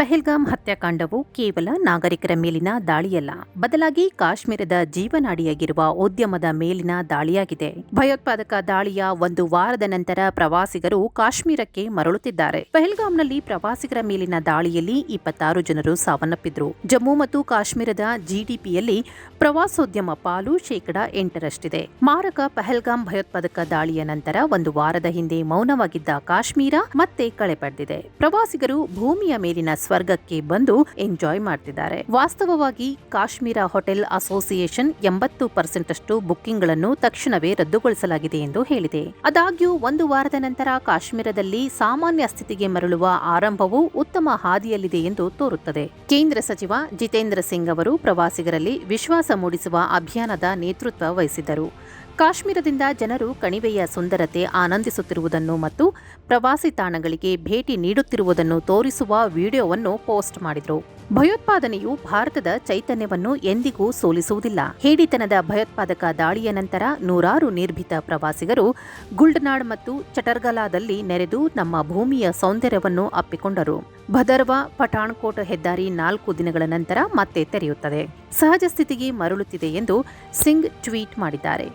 ಪಹಲ್ಗಾಮ್ ಹತ್ಯಾಕಾಂಡವು ಕೇವಲ ನಾಗರಿಕರ ಮೇಲಿನ ದಾಳಿಯಲ್ಲ, ಬದಲಾಗಿ ಕಾಶ್ಮೀರದ ಜೀವನಾಡಿಯಾಗಿರುವ ಉದ್ಯಮದ ಮೇಲಿನ ದಾಳಿಯಾಗಿದೆ. ಭಯೋತ್ಪಾದಕ ದಾಳಿಯ ಒಂದು ವಾರದ ನಂತರ ಪ್ರವಾಸಿಗರು ಕಾಶ್ಮೀರಕ್ಕೆ ಮರಳುತ್ತಿದ್ದಾರೆ. ಪೆಹಲ್ಗಾಮ್ನಲ್ಲಿ ಪ್ರವಾಸಿಗರ ಮೇಲಿನ ದಾಳಿಯಲ್ಲಿ ಇಪ್ಪತ್ತಾರು ಜನರು ಸಾವನ್ನಪ್ಪಿದ್ರು. ಜಮ್ಮು ಮತ್ತು ಕಾಶ್ಮೀರದ ಜಿಡಿಪಿಯಲ್ಲಿ ಪ್ರವಾಸೋದ್ಯಮ ಪಾಲು ಶೇಕಡ ಎಂಟರಷ್ಟಿದೆ. ಮಾರಕ ಪೆಹಲ್ಗಾಮ್ ಭಯೋತ್ಪಾದಕ ದಾಳಿಯ ನಂತರ ಒಂದು ವಾರದ ಹಿಂದೆ ಮೌನವಾಗಿದ್ದ ಕಾಶ್ಮೀರ ಮತ್ತೆ ಕಳೆ ಪ್ರವಾಸಿಗರು ಭೂಮಿಯ ಮೇಲಿನ ಸ್ವರ್ಗಕ್ಕೆ ಬಂದು ಎಂಜಾಯ್ ಮಾಡ್ತಿದ್ದಾರೆ. ವಾಸ್ತವವಾಗಿ ಕಾಶ್ಮೀರ ಹೋಟೆಲ್ ಅಸೋಸಿಯೇಷನ್ ಎಂಬತ್ತು ಪರ್ಸೆಂಟ್ ಅಷ್ಟು ಬುಕ್ಕಿಂಗ್ಗಳನ್ನು ತಕ್ಷಣವೇ ರದ್ದುಗೊಳಿಸಲಾಗಿದೆ ಎಂದು ಹೇಳಿದೆ. ಆದಾಗ್ಯೂ, ಒಂದು ವಾರದ ನಂತರ ಕಾಶ್ಮೀರದಲ್ಲಿ ಸಾಮಾನ್ಯ ಸ್ಥಿತಿಗೆ ಮರಳುವ ಆರಂಭವು ಉತ್ತಮ ಹಾದಿಯಲ್ಲಿದೆ ಎಂದು ತೋರುತ್ತದೆ. ಕೇಂದ್ರ ಸಚಿವ ಜಿತೇಂದ್ರ ಸಿಂಗ್ ಅವರು ಪ್ರವಾಸಿಗರಲ್ಲಿ ವಿಶ್ವಾಸ ಮೂಡಿಸುವ ಅಭಿಯಾನದ ನೇತೃತ್ವ ವಹಿಸಿದ್ದರು. ಕಾಶ್ಮೀರದಿಂದ ಜನರು ಕಣಿವೆಯ ಸುಂದರತೆ ಆನಂದಿಸುತ್ತಿರುವುದನ್ನು ಮತ್ತು ಪ್ರವಾಸಿ ತಾಣಗಳಿಗೆ ಭೇಟಿ ನೀಡುತ್ತಿರುವುದನ್ನು ತೋರಿಸುವ ವಿಡಿಯೋವನ್ನು ಪೋಸ್ಟ್ ಮಾಡಿದರು. ಭಯೋತ್ಪಾದನೆಯು ಭಾರತದ ಚೈತನ್ಯವನ್ನು ಎಂದಿಗೂ ಸೋಲಿಸುವುದಿಲ್ಲ. ಹೇಡಿತನದ ಭಯೋತ್ಪಾದಕ ದಾಳಿಯ ನಂತರ ನೂರಾರು ನಿರ್ಭೀತ ಪ್ರವಾಸಿಗರು ಗುಲ್ಡನಾಡ್ ಮತ್ತು ಚಟರ್ಗಲಾದಲ್ಲಿ ನೆರೆದು ನಮ್ಮ ಭೂಮಿಯ ಸೌಂದರ್ಯವನ್ನು ಅಪ್ಪಿಕೊಂಡರು. ಭದರ್ವಾ ಪಠಾಣ್ಕೋಟ್ ಹೆದ್ದಾರಿ ನಾಲ್ಕು ದಿನಗಳ ನಂತರ ಮತ್ತೆ ತೆರೆಯುತ್ತದೆ. ಸಹಜ ಸ್ಥಿತಿಗೆ ಮರಳುತ್ತಿದೆ ಎಂದು ಸಿಂಗ್ ಟ್ವೀಟ್ ಮಾಡಿದ್ದಾರೆ.